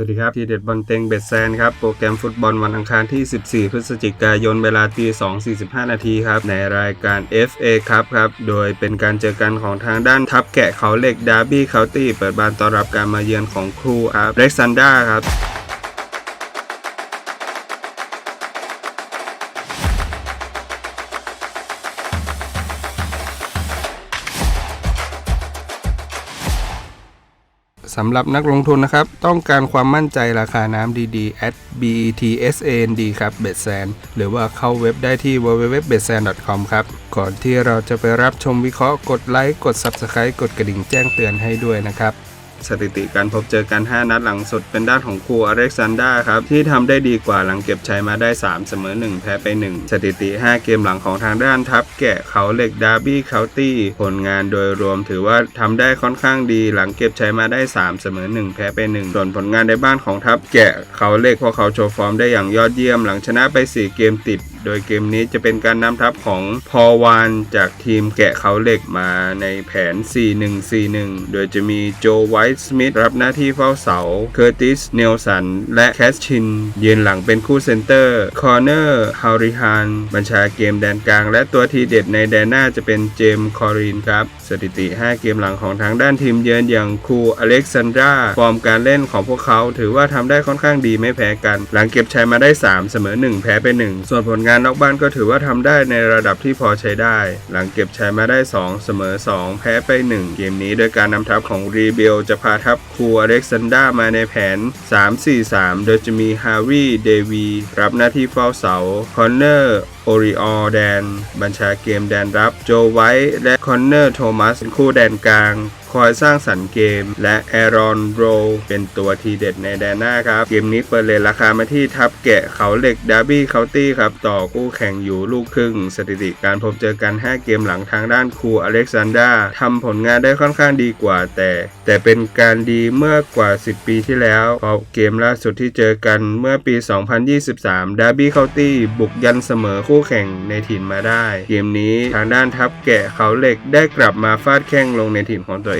วัสดีครับทีเด็ดบอลเต็งเบ็ดแซนครับโปรแกรมฟุตบอลวันอังคารที่ 14 พฤศจิกายนเวลาตี 2.45 นาทีครับในรายการ FA ครับครับโดยเป็นการเจอกันของทางด้านทัพแกะเขาเหล็กดาร์บี้เคาน์ตี้เปิดบ้านต้อนรับการมาเยือนของครูอาร์เร็กซันดาครับ สำหรับนักลงทุนนะครับ ต้องการความมั่นใจราคาน้ำดีๆ at betsand ครับเบ s แซนหรือว่าเข้าเว็บได้ที่ www.betsan.com ครับ ก่อนที่เราจะไปรับชมวิเคราะห์กดไลค์กด Subscribe กดกระดิ่งแจ้งเตือนให้ด้วยนะครับ สถิติการพบเจอกัน 5 นัดหลังสุดเป็นด้านของครูอเล็กซานดราครับ ที่ทำได้ดีกว่าหลังเก็บชัยมาได้ 3 เสมอ 1 แพ้ไป 1 สถิติ 5 เกมหลังของทางด้านทัพแกะเขาเหล็กดาร์บี้เคาน์ตี้ผลงานโดยรวมถือว่าทำได้ค่อนข้างดีหลังเก็บชัยมาได้ 3 เสมอ 1 แพ้ไป 1 ส่วนผลงานในบ้านของทัพแกะเขาเหล็กพวกเขาโชว์ฟอร์มได้อย่างยอดเยี่ยมหลังชนะไป 4 เกมติด โดยเกมนี้จะเป็นการนำทัพของพอวานจากทีมแกะเขาเหล็กมาในแผน 4-1-4-1 โดยจะมีโจไวท์สมิธรับหน้าที่เฝ้าเสา เคอร์ติส เนลสัน และแคสชิน ยืนหลังเป็นคู่เซนเตอร์ คอร์เนอร์ ฮาริฮาน บัญชาเกมแดนกลาง และตัวทีเด็ดในแดนหน้าจะเป็นเจมส์ คอรินครับ สถิติ 5 เกมหลังของทางด้านทีมเยือนอย่างครูอเล็กซานดราฟอร์มการเล่นของพวกเขาถือว่าทำได้ค่อนข้างดีไม่แพ้กัน หลังเก็บชัยมาได้ 3 เสมอ 1 แพ้ไป 1 ส่วนผลงานนอกบ้านก็ถือว่าทำได้ในระดับที่พอใช้ได้ หลังเก็บชัยมาได้ 2 เสมอ 2 แพ้ไป 1 เกมนี้โดยการนำทัพของรีเบลจะพาทัพครูอเล็กซานดรามาในแผน 3-4-3 โดยจะมีฮาวิเดวีรับหน้าที่เฝ้าเสาคอนเนอร์โอริออแดน บัญชาเกมแดนรับ โจไวท์และคอนเนอร์โทมัสเป็นคู่แดนกลาง คอยสร้างสรรค์เกม และแอรอนโรเป็นตัวทีเด็ดในแดนหน้าครับ เกมนี้เปิดเลทราคามาที่ทับแกะเขาเหล็กดาร์บี้เคาน์ตี้ครับต่อคู่แข่งอยู่ลูกครึ่ง สถิติการพบเจอกัน 5 เกมหลังทางด้านครูอเล็กซานดราทำผลงานได้ค่อนข้างดีกว่าแต่ แต่เป็นการดีเมื่อกว่า 10 ปีที่แล้วเพราะเกมล่าสุดที่เจอกันเมื่อปี 2023 ดาร์บี้เคาน์ตี้บุกยันเสมอคู่แข่งในถิ่นมาได้ เกมนี้ทางด้านทัพแกะเขาเหล็กได้กลับมาฟาดแข้งลงในถิ่นของตัวเอง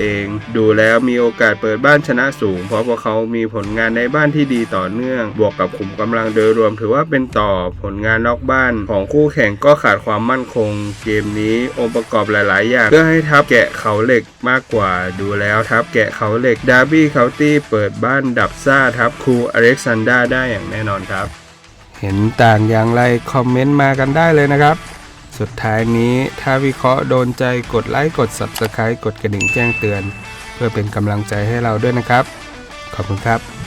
ดูแล้วมีโอกาสเปิดบ้านชนะสูง เพราะพวกเขามีผลงานในบ้านที่ดีต่อเนื่อง บวกกับขุมกำลังโดยรวมถือว่าเป็นต่อผลงานนอกบ้านของคู่แข่งก็ขาดความมั่นคง เกมนี้องค์ประกอบหลาย ๆ อย่าง เพื่อให้ทัพแกะเขาเหล็กมากกว่า ดูแล้วทัพแกะเขาเหล็กดาร์บี้เคาน์ตี้เปิดบ้านดับซ่าทัพครูอเล็กซานดราได้อย่างแน่นอนครับ เห็นต่างอย่างไรคอมเมนต์มากันได้เลยนะครับ สุดท้ายนี้ถ้าวิเคราะห์โดนใจกดไลค์กด Subscribe กดกระดิ่งแจ้งเตือน เพื่อเป็นกำลังใจให้เราด้วยนะครับ ขอบคุณครับ